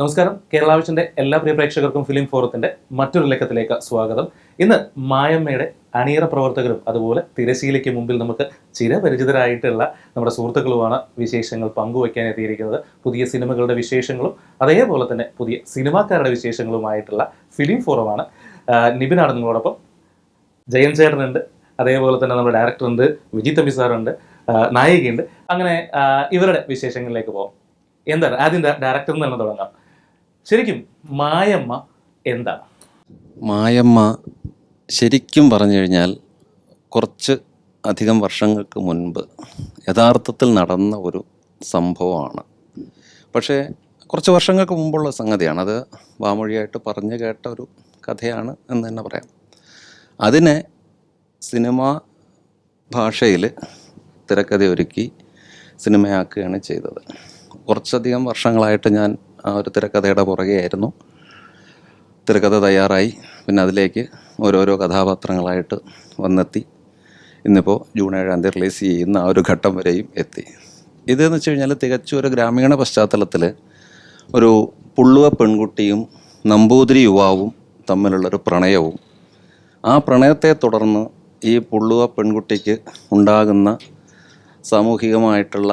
നമസ്കാരം. കേരള വിഷന്റെ എല്ലാ പ്രിയ പ്രേക്ഷകർക്കും ഫിലിം ഫോറത്തിന്റെ മറ്റൊരു ലക്കത്തിലേക്ക് സ്വാഗതം. ഇന്ന് മായമ്മയുടെ അണിയറ പ്രവർത്തകരും അതുപോലെ തിരശീലയ്ക്ക് മുമ്പിൽ നമുക്ക് ചിരപരിചിതരായിട്ടുള്ള നമ്മുടെ സുഹൃത്തുക്കളുമാണ് വിശേഷങ്ങൾ പങ്കുവയ്ക്കാൻ എത്തിയിരിക്കുന്നത്. പുതിയ സിനിമകളുടെ വിശേഷങ്ങളും അതേപോലെ തന്നെ പുതിയ സിനിമാക്കാരുടെ വിശേഷങ്ങളുമായിട്ടുള്ള ഫിലിം ഫോറമാണ്. നിബിനാണ് നിങ്ങളോടൊപ്പം. ജയൻ ചേട്ടനുണ്ട്. അതേപോലെ തന്നെ നമ്മുടെ ഡയറക്ടറുണ്ട്. വിജി തമ്പി നായികയുണ്ട്. അങ്ങനെ ഇവരുടെ വിശേഷങ്ങളിലേക്ക് പോകാം എന്താണ്? ആദ്യം ഡയറക്ടർ നിന്ന് തന്നെ തുടങ്ങാം. ശരിക്കും മായമ്മ എന്താണ് മായമ്മ ശരിക്കും പറഞ്ഞു കഴിഞ്ഞാൽ കുറച്ച് അധികം വർഷങ്ങൾക്ക് മുൻപ് യഥാർത്ഥത്തിൽ നടന്ന ഒരു സംഭവമാണ്. പക്ഷേ കുറച്ച് വർഷങ്ങൾക്ക് മുമ്പുള്ള സംഗതിയാണ്. അത് വാമൊഴിയായിട്ട് പറഞ്ഞു കേട്ട ഒരു കഥയാണ് എന്ന് തന്നെ പറയാം. അതിനെ സിനിമാ ഭാഷയിൽ തിരക്കഥ ഒരുക്കി സിനിമയാക്കുകയാണ് ചെയ്തത്. കുറച്ചധികം വർഷങ്ങളായിട്ട് ഞാൻ ആ ഒരു തിരക്കഥയുടെ പുറകെയായിരുന്നു തിരക്കഥ തയ്യാറായി. പിന്നെ അതിലേക്ക് ഓരോരോ കഥാപാത്രങ്ങളായിട്ട് വന്നെത്തി. ഇന്നിപ്പോൾ ജൂൺ ഏഴാം തീയതി റിലീസ് ചെയ്യുന്ന ആ ഒരു ഘട്ടം വരെയും എത്തി. ഇതെന്ന് വെച്ച് കഴിഞ്ഞാൽ തികച്ചും ഒരു ഗ്രാമീണ പശ്ചാത്തലത്തിൽ ഒരു പുള്ളുവ പെൺകുട്ടിയും നമ്പൂതിരി യുവാവും തമ്മിലുള്ളൊരു പ്രണയവും. ആ പ്രണയത്തെ തുടർന്ന് ഈ പുള്ളുവ പെൺകുട്ടിക്ക് ഉണ്ടാകുന്ന സാമൂഹികമായിട്ടുള്ള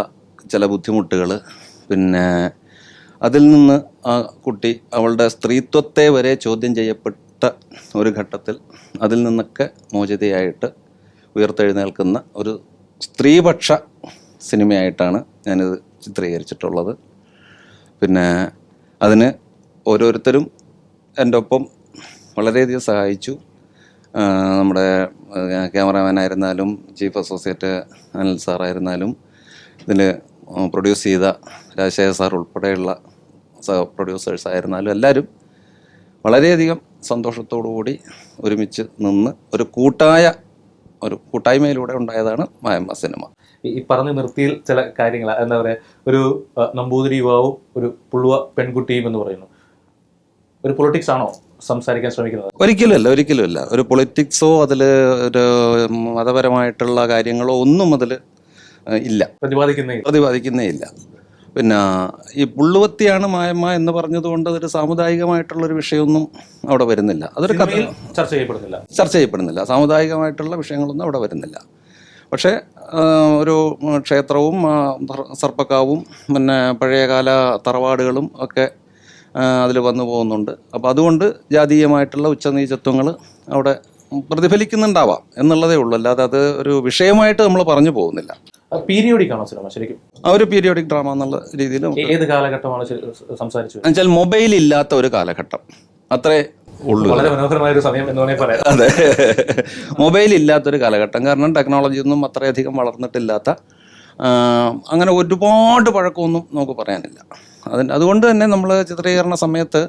ചില ബുദ്ധിമുട്ടുകൾ പിന്നെ അതിൽ നിന്ന് ആ കുട്ടി അവളുടെ സ്ത്രീത്വത്തെ വരെ ചോദ്യം ചെയ്യപ്പെട്ട ഒരു ഘട്ടത്തിൽ അതിൽ നിന്നൊക്കെ മോചിതയായിട്ട് ഉയർത്തെഴുന്നേൽക്കുന്ന ഒരു സ്ത്രീപക്ഷ സിനിമയായിട്ടാണ് ഞാനിത് ചിത്രീകരിച്ചിട്ടുള്ളത്. പിന്നെ അതിന് ഓരോരുത്തരും എന്റെ ഒപ്പം വളരെയധികം സഹായിച്ചു. നമ്മുടെ ക്യാമറാമാൻ ആയിരുന്നാലും ചീഫ് അസോസിയേറ്റ് അനിൽ സാറായിരുന്നാലും ഇതിൽ പ്രൊഡ്യൂസ് ചെയ്ത രാജശേഖർ സാർ ഉൾപ്പെടെയുള്ള സഹ പ്രൊഡ്യൂസേഴ്സ് ആയിരുന്നാലും എല്ലാവരും വളരെയധികം സന്തോഷത്തോടു കൂടി ഒരുമിച്ച് നിന്ന് ഒരു കൂട്ടായ ഒരു കൂട്ടായ്മയിലൂടെ ഉണ്ടായതാണ് മായമ്മ സിനിമ. ഈ പറഞ്ഞ പറഞ്ഞു നിർത്തിയിൽ ചില കാര്യങ്ങൾ എന്താ പറയുക ഒരു നമ്പൂതിരി യുവാവും ഒരു പുള്ളുവ പെൺകുട്ടിയും എന്ന് പറയുന്നു. ഒരു പൊളിറ്റിക്സ് ആണോ സംസാരിക്കാൻ ശ്രമിക്കുന്നത്? ഒരിക്കലുമല്ല ഒരിക്കലുമല്ല. ഒരു പൊളിറ്റിക്സോ അതിൽ ഒരു മതപരമായിട്ടുള്ള കാര്യങ്ങളോ ഒന്നും അതിൽ ഇല്ല. പ്രതിപാദിക്കുന്നേ പ്രതിപാദിക്കുന്നേ ഇല്ല. പിന്നെ ഈ പുള്ളുവത്തിയാണ് മായമ്മ എന്ന് പറഞ്ഞതുകൊണ്ട് അതൊരു സാമുദായികമായിട്ടുള്ളൊരു വിഷയമൊന്നും അവിടെ വരുന്നില്ല. അതൊരു കഥ. ചർച്ച ചെയ്യപ്പെടുന്നില്ല. ചർച്ച ചെയ്യപ്പെടുന്നില്ല. സാമുദായികമായിട്ടുള്ള വിഷയങ്ങളൊന്നും അവിടെ വരുന്നില്ല. പക്ഷേ ഒരു ക്ഷേത്രവും സർപ്പക്കാവും പിന്നെ പഴയകാല തറവാടുകളും ഒക്കെ അതിൽ വന്നു പോകുന്നുണ്ട്. അപ്പോൾ അതുകൊണ്ട് ജാതീയമായിട്ടുള്ള ഉച്ചനീചത്വങ്ങൾ അവിടെ പ്രതിഫലിക്കുന്നുണ്ടാവാം എന്നുള്ളതേ ഉള്ളൂ. അല്ലാതെ അത് ഒരു വിഷയമായിട്ട് നമ്മൾ പറഞ്ഞു പോകുന്നില്ല. പീരിയോഡിക് ആണോ സിനിമ ശരിക്കും? ആ ഒരു പീരിയോഡിക് ഡ്രാമ എന്നുള്ള രീതിയിൽ നമുക്ക് ഏത് കാലഘട്ടമാണ് ശരി- സംസാരിച്ചു? എന്നുവെച്ചാൽ മൊബൈൽ ഇല്ലാത്ത ഒരു കാലഘട്ടം. അത്രേ ഉള്ളൂ. വളരെ മനോഹരമായ ഒരു സമയം എന്ന് വേണമെങ്കിൽ പറയാം. അതെ. മൊബൈൽ ഇല്ലാത്തൊരു കാലഘട്ടം. കാരണം ടെക്നോളജി ഒന്നും അത്രയധികം വളർന്നിട്ടില്ലാത്ത ആ, അങ്ങനെ ഒരുപാട് പഴക്കമൊന്നും നമുക്ക് പറയാനില്ല. അതിന് അതുകൊണ്ട് തന്നെ നമ്മൾ ചിത്രീകരണ സമയത്ത്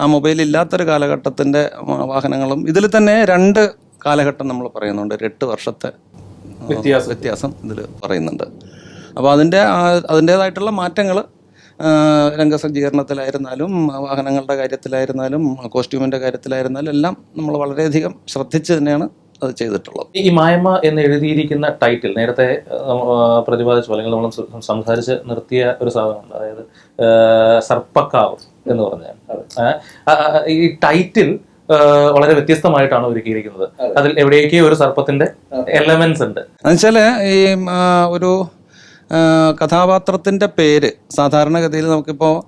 ആ മൊബൈൽ ഇല്ലാത്തൊരു കാലഘട്ടത്തിന്റെ വാഹനങ്ങളും ഇതിൽ തന്നെ രണ്ട് കാലഘട്ടം നമ്മൾ പറയുന്നുണ്ട്. ഒരു എട്ട് വർഷത്തെ വ്യത്യാസം. വ്യത്യാസം ഇതിൽ പറയുന്നുണ്ട്. അപ്പോൾ അതിന്റെ അതിന്റെതായിട്ടുള്ള മാറ്റങ്ങൾ രംഗസജ്ജീകരണത്തിലായിരുന്നാലും വാഹനങ്ങളുടെ കാര്യത്തിലായിരുന്നാലും കോസ്റ്റ്യൂമിന്റെ കാര്യത്തിലായിരുന്നാലും എല്ലാം നമ്മൾ വളരെയധികം ശ്രദ്ധിച്ച് തന്നെയാണ് അത് ചെയ്തിട്ടുള്ളത്. ഈ മായമ്മ എന്ന് എഴുതിയിരിക്കുന്ന ടൈറ്റിൽ നേരത്തെ പ്രതിപാദിച്ചു അല്ലെങ്കിൽ നമ്മൾ സംസാരിച്ച് നിർത്തിയ ഒരു സാധനമുണ്ട്. അതായത് സർപ്പക്കാവ് എന്ന് പറഞ്ഞാൽ. ഈ ടൈറ്റിൽ വളരെ വ്യത്യസ്തമായിട്ടാണ് ഒരുക്കിയിരിക്കുന്നത് അതിൽ എവിടേക്കോ ഒരു സർപ്പത്തിന്റെ എലമെന്റ്സ് ഉണ്ട്. എന്നുവെച്ചാൽ ഈ ഒരു കഥാപാത്രത്തിന്റെ പേര് സാധാരണഗതിയിൽ നമുക്കിപ്പോൾ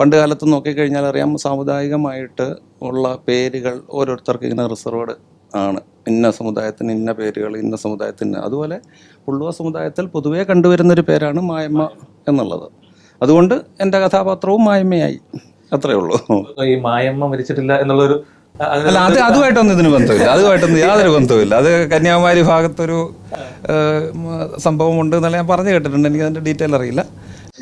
പണ്ട് കാലത്ത് നോക്കിക്കഴിഞ്ഞാൽ അറിയാം സാമുദായികമായിട്ട് ഉള്ള പേരുകൾ ഓരോരുത്തർക്ക് ഇങ്ങനെ റിസർവ്ഡ് ആണ്. ഇന്ന സമുദായത്തിന് ഇന്ന പേരുകൾ ഇന്ന സമുദായത്തിന് അതുപോലെ ഉള്ളുവ സമുദായത്തിൽ പൊതുവേ കണ്ടുവരുന്നൊരു പേരാണ് മായമ്മ എന്നുള്ളത്. അതുകൊണ്ട് എന്റെ കഥാപാത്രവും മായമ്മയായി. അത്രേ ഉള്ളൂ. ഈ മായമ്മ മരിച്ചിട്ടില്ല എന്നുള്ളൊരു അല്ല അത് അതുമായിട്ടൊന്നും ഇതിന് ബന്ധമില്ല. അതുമായിട്ടൊന്നും യാതൊരു ബന്ധവുമില്ല. അത് കന്യാകുമാരി ഭാഗത്തൊരു സംഭവം ഉണ്ട് സംഭവമുണ്ട് എന്നല്ല ഞാൻ പറഞ്ഞു കേട്ടിട്ടുണ്ട്. എനിക്ക് അതിന്റെ ഡീറ്റെയിൽ അറിയില്ല.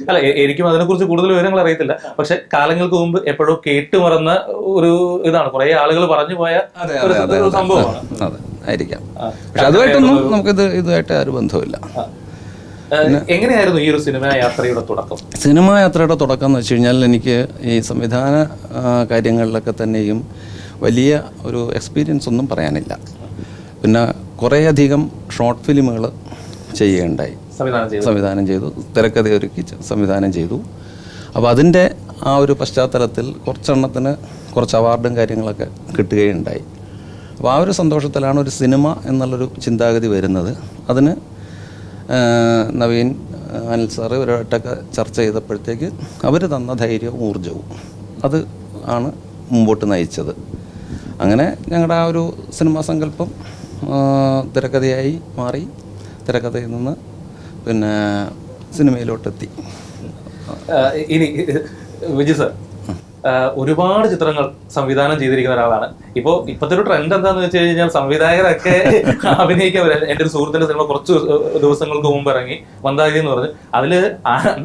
അല്ല എനിക്കും അതിനെക്കുറിച്ച് കൂടുതൽ വിവരങ്ങൾ അറിയത്തില്ല. പക്ഷെ കാലങ്ങൾക്ക് മുമ്പ് എപ്പോഴോ കേട്ടുമറന്ന ഒരു ഇതാണ്. കുറെ ആളുകൾ പറഞ്ഞു പോയ ഒരു. സംഭവമാണ്. അതെ ആയിരിക്കാം. പക്ഷെ അതുമായിട്ടൊന്നും നമുക്കിത് ഇതുമായിട്ട് ഒരു ബന്ധമില്ല എങ്ങനെയായിരുന്നു ഈ ഒരു സിനിമ യാത്രയുടെ തുടക്കം? സിനിമാ യാത്രയുടെ തുടക്കം എന്ന് വെച്ച് കഴിഞ്ഞാൽ എനിക്ക് ഈ സംവിധാന കാര്യങ്ങളിലൊക്കെ തന്നെയും വലിയ ഒരു എക്സ്പീരിയൻസ് ഒന്നും പറയാനില്ല. പിന്നെ കുറേയധികം ഷോർട്ട് ഫിലിമുകൾ ചെയ്യുകയുണ്ടായി. സംവിധാനം ചെയ്തു. തിരക്കഥ ഒരുക്കി സംവിധാനം ചെയ്തു. അപ്പോൾ അതിന്റെ ആ ഒരു പശ്ചാത്തലത്തിൽ കുറച്ചെണ്ണത്തിന് കുറച്ച് അവാർഡും കാര്യങ്ങളൊക്കെ കിട്ടുകയുണ്ടായി. അപ്പോൾ ആ ഒരു സന്തോഷത്തിലാണ് ഒരു സിനിമ എന്നുള്ളൊരു ചിന്താഗതി വരുന്നത്. അതിന് നവീൻ അനിൽ സാറ് ഇവരുമായിട്ടൊക്കെ ചർച്ച ചെയ്തപ്പോഴത്തേക്ക് അവർ തന്ന ധൈര്യവും ഊർജവും അത് ആണ് മുമ്പോട്ട് നയിച്ചത്. അങ്ങനെ ഞങ്ങളുടെ ആ ഒരു സിനിമാ സങ്കല്പം തിരക്കഥയായി മാറി തിരക്കഥയിൽ നിന്ന് പിന്നെ സിനിമയിലോട്ടെത്തി. ഇനി വിജയ് സർ. ഒരുപാട് ചിത്രങ്ങൾ സംവിധാനം ചെയ്തിരിക്കുന്ന ഒരാളാണ്. ഇപ്പോ ഇപ്പോഴത്തെ ഒരു ട്രെൻഡ് എന്താന്ന് വെച്ച് കഴിഞ്ഞാൽ സംവിധായകരൊക്കെ അഭിനയിക്കാൻ വരാൻ എന്റെ ഒരു സുഹൃത്തിന്റെ സിനിമ കുറച്ച് ദിവസങ്ങൾക്ക് മുമ്പ് ഇറങ്ങി മന്ദാരി എന്ന് പറഞ്ഞ്. അതിൽ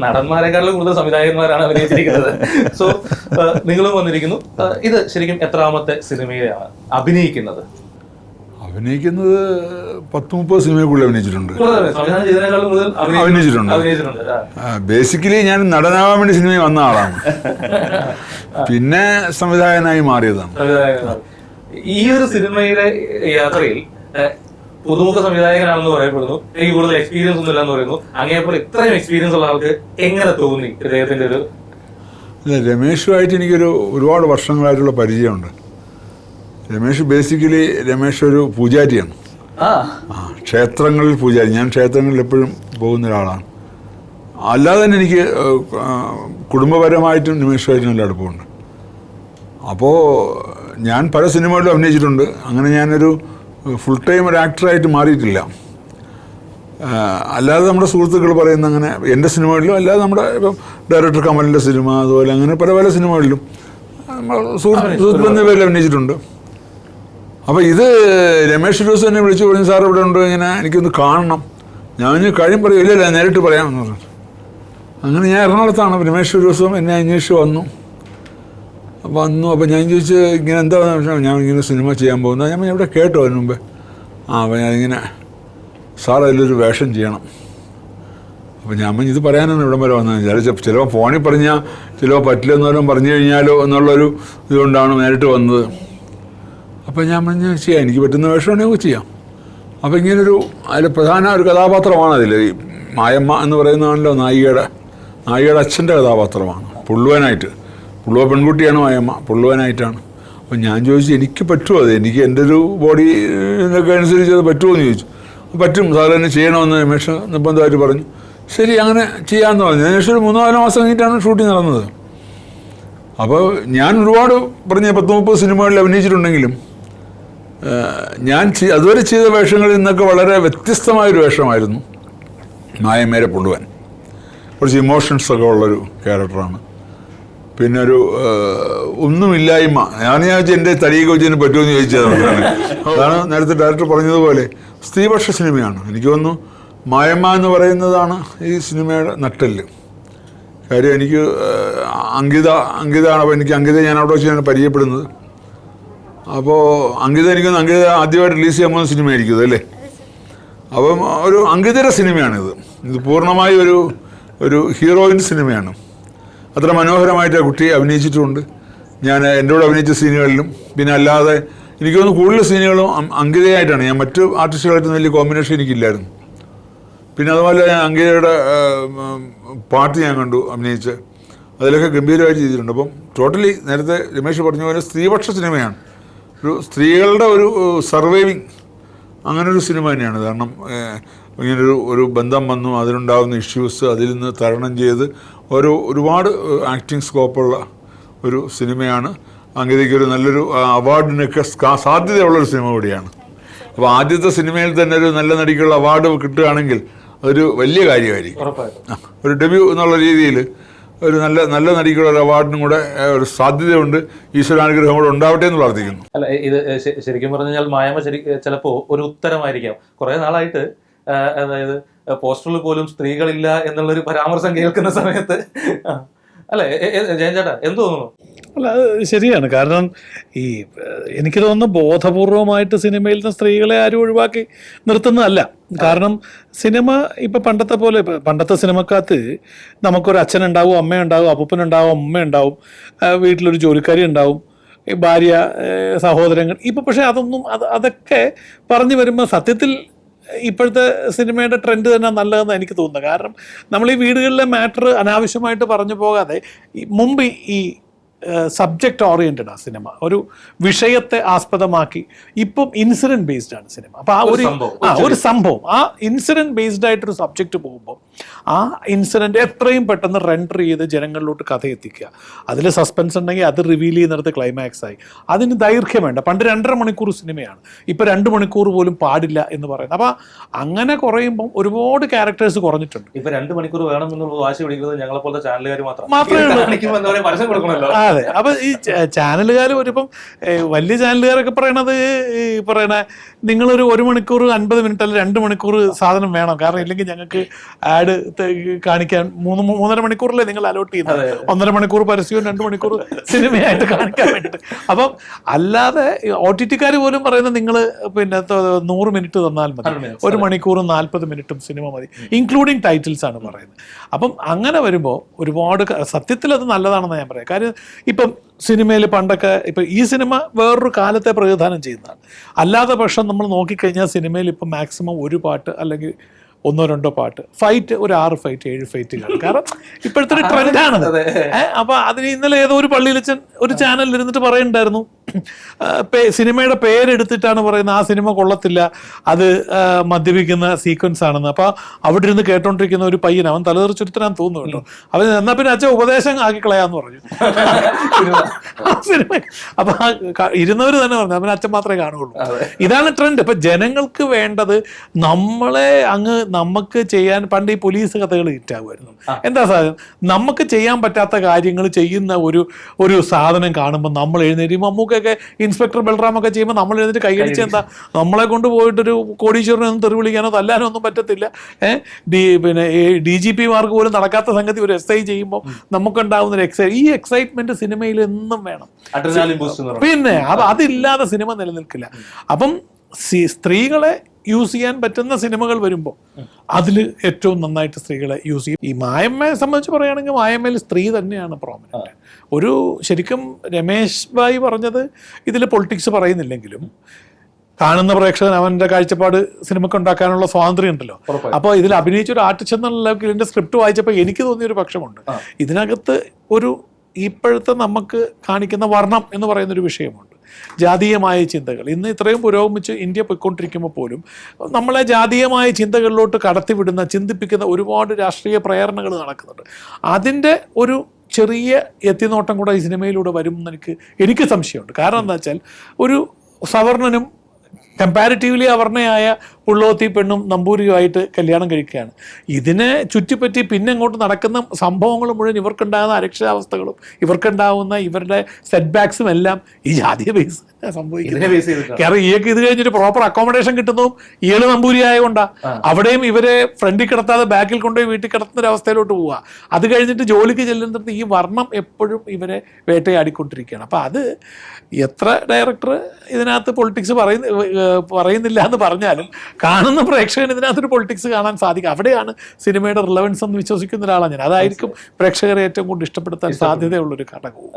നടന്മാരെക്കാളും കൂടുതൽ സംവിധായകന്മാരാണ് അഭിനയിച്ചിരിക്കുന്നത്. സോ നിങ്ങളും വന്നിരിക്കുന്നു. ഇത് ശരിക്കും എത്രാമത്തെ സിനിമയിലാണ് അഭിനയിക്കുന്നത്. അഭിനയിക്കുന്നത് പത്ത് മുപ്പത് കൂടുതൽ അഭിനയി- അഭിനയിച്ചിട്ടുണ്ട്. അഭിനയിച്ചിട്ടുണ്ട്. ബേസിക്കലി ഞാൻ നടനാവാൻ വേണ്ടി സിനിമയിൽ വന്ന ആളാണ്. പിന്നെ സംവിധായകനായി മാറിയതാണ്. ഈ ഒരു സിനിമയുടെ യാത്രയിൽ പുതുമുഖ സംവിധായകനാണെന്ന് പറയപ്പെടുന്നു. എനിക്ക് കൂടുതൽ എക്സ്പീരിയൻസ് ഒന്നും ഇല്ലെന്ന് പറയുന്നു. അങ്ങേപോലെ ഇത്രയും എക്സ്പീരിയൻസ് ഉള്ള ആൾക്ക് എങ്ങനെ തോന്നി ഇദ്ദേഹത്തിന്റെ ഒരു രമേഷുമായിട്ട് എനിക്കൊരു ഒരുപാട് വർഷങ്ങളായിട്ടുള്ള പരിചയമുണ്ട്. രമേഷ് ബേസിക്കലി രമേഷ് ഒരു പൂജാരിയാണ്. ആ. ക്ഷേത്രങ്ങളിൽ പൂജാരി. ഞാൻ ക്ഷേത്രങ്ങളിൽ എപ്പോഴും പോകുന്ന ഒരാളാണ്. അല്ലാതെ തന്നെ എനിക്ക് കുടുംബപരമായിട്ടും രമേഷുമായിട്ടും നല്ല അടുപ്പമുണ്ട് അപ്പോൾ ഞാൻ പല സിനിമകളിലും അഭിനയിച്ചിട്ടുണ്ട്. അങ്ങനെ ഞാനൊരു ഫുൾ ടൈം ഒരു ആക്ടറായിട്ട് മാറിയിട്ടില്ല. അല്ലാതെ നമ്മുടെ സുഹൃത്തുക്കൾ പറയുന്ന അങ്ങനെ എന്റെ സിനിമകളിലും അല്ലാതെ നമ്മുടെ ഇപ്പം ഡയറക്ടർ കമലിന്റെ സിനിമ അതുപോലെ അങ്ങനെ പല പല സിനിമകളിലും സുഹൃത്ത് സുഹൃത്ത് പേരിൽ അഭിനയിച്ചിട്ടുണ്ട്. അപ്പോൾ ഇത് രമേശ് ജോസ് എന്നെ വിളിച്ചു പറഞ്ഞു സാർ ഇവിടെ ഉണ്ട്? ഇങ്ങനെ എനിക്കൊന്ന് കാണണം. ഞാൻ കാര്യം പറയും ഇല്ല ഇല്ല നേരിട്ട് പറയാമെന്ന് പറഞ്ഞു. അങ്ങനെ ഞാൻ എറണാകുളത്താണ്. രമേശ് ജോസും എന്നെ അന്വേഷിച്ച് വന്നു. വന്നു. അപ്പോൾ ഞാൻ ചോദിച്ച് ഇങ്ങനെ എന്താ? ഞാൻ ഇങ്ങനെ സിനിമ ചെയ്യാൻ പോകുന്നത് ഞാൻ ഇവിടെ കേട്ടോ അതിന് മുമ്പേ. ആ അപ്പോൾ ഞാനിങ്ങനെ സാർ അതിലൊരു വേഷം ചെയ്യണം. അപ്പോൾ ഞാൻ ഇത് പറയാനാണ് ഇവിടം വരെ വന്നത്? ചില ചിലപ്പോൾ ഫോണിൽ പറഞ്ഞാൽ ചിലപ്പോൾ പറ്റില്ലെന്നോലും പറഞ്ഞു കഴിഞ്ഞാലോ എന്നുള്ളൊരു ഇതുകൊണ്ടാണ് നേരിട്ട് വന്നത്. അപ്പോൾ ഞാൻ പറഞ്ഞു ചെയ്യാം എനിക്ക് പറ്റുന്ന വേഷമാണെങ്കിൽ ചെയ്യാം. അപ്പോൾ ഇങ്ങനൊരു അതിൽ പ്രധാന ഒരു കഥാപാത്രമാണ് അതിൽ ഈ മായമ്മ എന്ന് പറയുന്നതാണല്ലോ നായികയുടെ നായികയുടെ അച്ഛന്റെ കഥാപാത്രമാണ് പുള്ളുവനായിട്ട്. പുള്ളുവ പെൺകുട്ടിയാണ് മായമ്മ പുള്ളുവനായിട്ടാണ്. അപ്പം ഞാൻ ചോദിച്ചു എനിക്ക് പറ്റുമോ അത്? എനിക്ക് എന്റെ ഒരു ബോഡി ഇതൊക്കെ അനുസരിച്ച് അത് പറ്റുമോ? എന്ന് ചോദിച്ചു. പറ്റും സാർ തന്നെ ചെയ്യണമെന്ന് രമേഷ് നിർബന്ധമായിട്ട് പറഞ്ഞു. ശരി അങ്ങനെ ചെയ്യാമെന്ന് പറഞ്ഞു. അതിനുശേഷം ഒരു മൂന്നോ നാലോ മാസം കഴിഞ്ഞിട്ടാണ് ഷൂട്ടിംഗ് നടന്നത്. അപ്പോൾ ഞാൻ ഒരുപാട് പറഞ്ഞ പത്ത് മുപ്പത് സിനിമകളിൽ അഭിനയിച്ചിട്ടുണ്ടെങ്കിലും ഞാൻ അതുവരെ ചെയ്ത വേഷങ്ങളിൽ നിന്നൊക്കെ വളരെ വ്യത്യസ്തമായൊരു വേഷമായിരുന്നു മായമേരെ പുള്ളുവൻ കുറച്ച് ഇമോഷൻസ് ഒക്കെ ഉള്ളൊരു ക്യാരക്ടറാണ് പിന്നെ ഒരു ഒന്നുമില്ലായ്മ. ഞാൻ ഞാൻ എന്റെ തടിയൊക്കെ കൊച്ചിന് പറ്റുമെന്ന് ചോദിച്ചതാണ് അതാണ് നേരത്തെ ഡയറക്ടർ പറഞ്ഞതുപോലെ സ്ത്രീപക്ഷ സിനിമയാണ്. എനിക്ക് തോന്നുന്നു മായമ്മ എന്ന് പറയുന്നതാണ് ഈ സിനിമയുടെ നട്ടെല്ല്. കാര്യം എനിക്ക് അങ്കിത അങ്കിത ആണ് അപ്പോൾ എനിക്ക് അങ്കിത ഞാൻ അവിടെ വെച്ച് ഞാൻ പരിചയപ്പെടുന്നത്. അപ്പോൾ അങ്കിത എനിക്ക് അങ്കിത ആദ്യമായിട്ട് റിലീസ് ചെയ്യാൻ പോകുന്ന സിനിമയായിരിക്കും അല്ലേ? അപ്പം ഒരു അങ്കിതര സിനിമയാണിത്. ഇത് പൂർണമായി ഒരു ഒരു ഹീറോയിൻ സിനിമയാണ്. അത്ര മനോഹരമായിട്ട് ആ കുട്ടി അഭിനയിച്ചിട്ടുമുണ്ട് ഞാൻ എന്റെ കൂടെ അഭിനയിച്ച സീനുകളിലും പിന്നെ അല്ലാതെ എനിക്ക് തോന്നുന്നു കൂടുതൽ സീനുകളും അങ്കിതയായിട്ടാണ്. ഞാൻ മറ്റു ആർട്ടിസ്റ്റുകളായിട്ട് വലിയ കോമ്പിനേഷൻ എനിക്കില്ലായിരുന്നു. പിന്നെ അതുപോലെ ഞാൻ അങ്കിതയുടെ പാട്ട് ഞാൻ കണ്ടു അഭിനയിച്ച്. അതിലൊക്കെ ഗംഭീരമായിട്ട് ചെയ്തിട്ടുണ്ട്. അപ്പം ടോട്ടലി നേരത്തെ രമേശ് പറഞ്ഞ പോലെ സ്ത്രീപക്ഷ സിനിമയാണ്. ഒരു സ്ത്രീകളുടെ ഒരു സർവൈവിങ് അങ്ങനൊരു സിനിമ തന്നെയാണ്. കാരണം ഇങ്ങനൊരു ഒരു ബന്ധം വന്നു അതിലുണ്ടാകുന്ന ഇഷ്യൂസ് അതിൽ നിന്ന് തരണം ചെയ്ത് ഒരു ഒരുപാട് ആക്ടിങ് സ്കോപ്പുള്ള ഒരു സിനിമയാണ്. അങ്കിതയ്ക്ക് ഒരു നല്ലൊരു അവാർഡിനൊക്കെ സാധ്യതയുള്ളൊരു സിനിമ കൂടിയാണ്. അപ്പോൾ ആദ്യത്തെ സിനിമയിൽ തന്നെ ഒരു നല്ല നടിക്കുള്ള അവാർഡ് കിട്ടുകയാണെങ്കിൽ അതൊരു വലിയ കാര്യമായിരിക്കും. ഒരു ഡെബ്യൂ എന്നുള്ള രീതിയിൽ ഒരു നല്ല നല്ല നടിക്കുള്ള ഒരു അവാർഡിനും കൂടെ ഒരു സാധ്യതയുണ്ട്. ഈശ്വരാനുഗ്രഹം കൂടെ ഉണ്ടാവട്ടെ എന്ന് പ്രാർത്ഥിക്കുന്നു. അല്ല ഇത് ശരിക്കും പറഞ്ഞു കഴിഞ്ഞാൽ മായമ ശരി ചിലപ്പോ ഒരു ഉത്തരമായിരിക്കാം. കുറെ നാളായിട്ട് അതായത് പോസ്റ്ററിൽ പോലും സ്ത്രീകളില്ല എന്നുള്ളൊരു പരാമർശം കേൾക്കുന്ന സമയത്ത് തോന്നുന്നു? അല്ല അത് ശരിയാണ്. കാരണം ഈ എനിക്ക് തോന്നുന്നു ബോധപൂർവമായിട്ട് സിനിമയിൽ നിന്ന് സ്ത്രീകളെ ആരും ഒഴിവാക്കി നിർത്തുന്നതല്ല. കാരണം സിനിമ ഇപ്പം പണ്ടത്തെ പോലെ പണ്ടത്തെ സിനിമക്കകത്ത് നമുക്കൊരു അച്ഛനുണ്ടാവും അപ്പൂപ്പനുണ്ടാവും അമ്മയുണ്ടാവും ഉണ്ടാവും വീട്ടിലൊരു ജോലിക്കാരി ഉണ്ടാവും ഭാര്യ സഹോദരങ്ങൾ. ഇപ്പം പക്ഷേ അതൊന്നും അത് അതൊക്കെ പറഞ്ഞു വരുമ്പോൾ സത്യത്തിൽ ഇപ്പോഴത്തെ സിനിമയുടെ ട്രെൻഡ് തന്നെ നല്ലതെന്ന് എനിക്ക് തോന്നുന്നത് കാരണം നമ്മൾ ഈ വീടുകളിലെ മാറ്റർ അനാവശ്യമായിട്ട് പറഞ്ഞു പോകാതെ മുമ്പ് ഈ സബ്ജക്റ്റ് ഓറിയന്റഡ് ആ സിനിമ. ഒരു വിഷയത്തെ ആസ്പദമാക്കി. ഇപ്പം ഇൻസിഡന്റ് ബേസ്ഡ് ആണ് സിനിമ. അപ്പൊ ആ ഒരു സംഭവം, ആ ഒരു സംഭവം. ആ ഇൻസിഡന്റ് ബേസ്ഡ് ആയിട്ടൊരു സബ്ജക്റ്റ് പോകുമ്പോൾ ആ ഇൻസിഡന്റ് എത്രയും പെട്ടെന്ന് റെൻഡർ ചെയ്ത് ജനങ്ങളിലോട്ട് കഥ എത്തിക്കുക. അതിൽ സസ്പെൻസ് ഉണ്ടെങ്കിൽ അത് റിവീൽ ചെയ്യുന്നിടത്ത് ക്ലൈമാക്സ് ആയി. അതിന് ദൈർഘ്യം വേണ്ട. പണ്ട് രണ്ടര മണിക്കൂർ സിനിമയാണ്. ഇപ്പോൾ രണ്ട് മണിക്കൂർ പോലും പാടില്ല എന്ന് പറയുന്നത്. അപ്പോൾ അങ്ങനെ കുറയുമ്പോൾ ഒരുപാട് ക്യാരക്ടേഴ്സ് കുറഞ്ഞിട്ടുണ്ട്. ഇപ്പോൾ രണ്ട് മണിക്കൂർ വേണം വാശി പിടിക്കുന്നത് ഞങ്ങളെ പോലത്തെ ചാനലുകാർ മാത്രം. മാത്രമേ അതെ. അപ്പോൾ ഈ ചാനലുകാർ വരുമ്പം വലിയ ചാനലുകാരൊക്കെ പറയണത് ഈ പറയണ നിങ്ങളൊരു ഒരു മണിക്കൂർ അൻപത് മിനിറ്റ് അല്ല രണ്ട് മണിക്കൂർ സാധനം വേണം. കാരണം ഇല്ലെങ്കിൽ ഞങ്ങൾക്ക് ആഡ് കാണിക്കാൻ മൂന്ന് മൂന്നര മണിക്കൂറല്ലേ നിങ്ങൾ അലോട്ട് ചെയ്യുന്നത്? ഒന്നര മണിക്കൂർ പരസ്യവും രണ്ട് മണിക്കൂർ സിനിമയായിട്ട് കാണിക്കാൻ വേണ്ടിയിട്ട് അപ്പം അല്ലാതെ ഒ ടി ടിക്കാർ പോലും പറയുന്നത് നിങ്ങൾ പിന്നെ നൂറ് മിനിറ്റ് തന്നാൽ മതി. ഒരു മണിക്കൂറും നാൽപ്പത് മിനിറ്റും സിനിമ മതി. ഇൻക്ലൂഡിങ് ടൈറ്റിൽസ് ആണ് പറയുന്നത്. അപ്പം അങ്ങനെ വരുമ്പോൾ ഒരുപാട് സത്യത്തിൽ അത് നല്ലതാണെന്ന് ഞാൻ പറയാം. കാര്യം ഇപ്പം സിനിമയിൽ പണ്ടൊക്കെ ഇപ്പം ഈ സിനിമ വേറൊരു കാലത്തെ പ്രതിദാനം ചെയ്യുന്നതാണ്. അല്ലാതെ പക്ഷം നമ്മൾ നോക്കിക്കഴിഞ്ഞാൽ സിനിമയിൽ ഇപ്പം മാക്സിമം ഒരു പാട്ട് അല്ലെങ്കിൽ ഒന്നോ രണ്ടോ പാട്ട്. ഫൈറ്റ് ഒരു ആറ് ഫൈറ്റ് ഏഴ് ഫൈറ്റ് കാണും കാരണം ഇപ്പോഴത്തെ ഒരു ട്രെൻഡാണത് അപ്പൊ അതിന് ഇന്നലെ ഏതോ ഒരു പള്ളിയിലച്ചൻ ഒരു ചാനലിൽ ഇരുന്നിട്ട് പറയുന്നുണ്ടായിരുന്നു. സിനിമയുടെ പേരെടുത്തിട്ടാണ് പറയുന്നത് ആ സിനിമ കൊള്ളത്തില്ല അത് മദ്യപിക്കുന്ന സീക്വൻസ് ആണെന്ന്. അപ്പൊ അവിടെ ഇരുന്ന് കേട്ടോണ്ടിരിക്കുന്ന ഒരു പയ്യൻ അവൻ തലതെറിച്ചൊരുത്തനാൻ തോന്നുന്നു കേട്ടോ. അവൻ എന്നാ പിന്നെ അച്ഛൻ ഉപദേശം ആക്കി കളയാന്ന് പറഞ്ഞു സിനിമ അപ്പൊ ഇരുന്നവര് തന്നെ പറഞ്ഞു അവൻ അച്ഛൻ മാത്രമേ കാണുകയുള്ളൂ. ഇതാണ് ട്രെൻഡ് ഇപ്പൊ ജനങ്ങൾക്ക് വേണ്ടത് നമ്മളെ അങ്ങ് നമുക്ക് ചെയ്യാൻ പണ്ട് ഈ പോലീസ് കഥകൾ ഹിറ്റാകുമായിരുന്നു എന്താ സാധനം നമുക്ക് ചെയ്യാൻ പറ്റാത്ത കാര്യങ്ങൾ ചെയ്യുന്ന ഒരു ഒരു സാധനം കാണുമ്പോൾ നമ്മൾ എഴുന്നേറ്റ് മമ്മൂക്കൊക്കെ ഇൻസ്പെക്ടർ ബൽറാമൊക്കെ ചെയ്യുമ്പോൾ നമ്മൾ എഴുന്നേറ്റ് കൈയടിച്ച്. എന്താ നമ്മളെ കൊണ്ട് പോയിട്ടൊരു കോടീശ്വരനൊന്നും തെറി വിളിക്കാനോ തല്ലാനോ ഒന്നും പറ്റത്തില്ല. ഏഹ് ഡി പിന്നെ ഡി ജി പിമാർക്ക് പോലും നടക്കാത്ത സംഗതി ഒരു എസ് ഐ ചെയ്യുമ്പോൾ നമുക്കുണ്ടാവുന്ന ഒരു എക്സൈ ഈ എക്സൈറ്റ്മെന്റ് സിനിമയിൽ എന്നും വേണം. പിന്നെ അത് അതില്ലാതെ സിനിമ നിലനിൽക്കില്ല. അപ്പം സ്ത്രീകളെ യൂസ് ചെയ്യാൻ പറ്റുന്ന സിനിമകൾ വരുമ്പോൾ അതിൽ ഏറ്റവും നന്നായിട്ട് സ്ത്രീകളെ യൂസ് ചെയ്യും. ഈ മായമ്മയെ സംബന്ധിച്ച് പറയുകയാണെങ്കിൽ മായമ്മയിൽ സ്ത്രീ തന്നെയാണ് പ്രോമിനന്റ് ഒരു ശരിക്കും രമേശ് ഭായി പറഞ്ഞത് ഇതിൽ പൊളിറ്റിക്സ് പറയുന്നില്ലെങ്കിലും കാണുന്ന പ്രേക്ഷകൻ അവന്റെ കാഴ്ചപ്പാട് സിനിമയ്ക്ക് ഉണ്ടാക്കാനുള്ള സ്വാതന്ത്ര്യം ഉണ്ടല്ലോ. അപ്പോൾ ഇതിൽ അഭിനയിച്ച ഒരു ആർട്ടിസ്റ്റ് എന്നുള്ള ഇതിന്റെ സ്ക്രിപ്റ്റ് വായിച്ചപ്പോൾ എനിക്ക് തോന്നിയ ഒരു പക്ഷമുണ്ട്. ഇതിനകത്ത് ഒരു ഇപ്പോഴത്തെ നമുക്ക് കാണിക്കുന്ന വർണം എന്ന് പറയുന്നൊരു വിഷയമുണ്ട്. ജാതീയമായ ചിന്തകൾ. ഇന്ന് ഇത്രയും പുരോഗമിച്ച് ഇന്ത്യ പോയിക്കൊണ്ടിരിക്കുമ്പോൾ പോലും നമ്മളെ ജാതീയമായ ചിന്തകളിലോട്ട് കടത്തിവിടുന്ന ചിന്തിപ്പിക്കുന്ന ഒരുപാട് രാഷ്ട്രീയ പ്രേരണകൾ നടക്കുന്നുണ്ട്. അതിന്റെ ഒരു ചെറിയ എത്തിനോട്ടം കൂടെ ഈ സിനിമയിലൂടെ വരും എന്ന് എനിക്ക് എനിക്ക് സംശയമുണ്ട്. കാരണം എന്താ വെച്ചാൽ ഒരു സവർണനും കമ്പാരിറ്റീവ്ലി അവർണയായ പുള്ളോത്തി പെണ്ണും നമ്പൂരിയുമായിട്ട് കല്യാണം കഴിക്കുകയാണ്. ഇതിനെ ചുറ്റിപ്പറ്റി പിന്നെ അങ്ങോട്ട് നടക്കുന്ന സംഭവങ്ങൾ മുഴുവൻ ഇവർക്കുണ്ടാകുന്ന അരക്ഷിതാവസ്ഥകളും ഇവർക്കുണ്ടാവുന്ന ഇവരുടെ സെറ്റ് ബാക്സും എല്ലാം ഈ ജാതീയ ബേസ് സംഭവിക്കുന്നത്. കാരണം ഇയൊക്കെ ഇത് കഴിഞ്ഞിട്ട് പ്രോപ്പർ അക്കോമഡേഷൻ കിട്ടുന്നതും ഇയാൾ നമ്പൂരി ആയതുകൊണ്ടാ അവിടെയും ഇവരെ ഫ്രണ്ടിൽ കിടത്താതെ ബാക്കിൽ കൊണ്ടുപോയി വീട്ടിൽ കിടത്തുന്ന ഒരു അവസ്ഥയിലോട്ട് പോവുക. അത് കഴിഞ്ഞിട്ട് ജോലിക്ക് ചെല്ലുന്നിടത്ത് ഈ വർണം എപ്പോഴും ഇവരെ വേട്ടയാടിക്കൊണ്ടിരിക്കുകയാണ്. അപ്പൊ അത് എത്ര ഡയറക്ടർ ഇതിനകത്ത് പൊളിറ്റിക്സ് പറയുന്ന പറയുന്നില്ല എന്ന് പറഞ്ഞാലും കാണുന്ന പ്രേക്ഷകന് ഇതിനകത്തൊരു പൊളിറ്റിക്സ് കാണാൻ സാധിക്കും. അവിടെയാണ് സിനിമയുടെ റിലവൻസ് എന്ന് വിശ്വസിക്കുന്ന ഒരാളാണ് ഞാൻ. അതായിരിക്കും പ്രേക്ഷകരെ ഏറ്റവും കൂടുതൽ ഇഷ്ടപ്പെടുത്താൻ സാധ്യതയുള്ളൊരു ഘടകവും.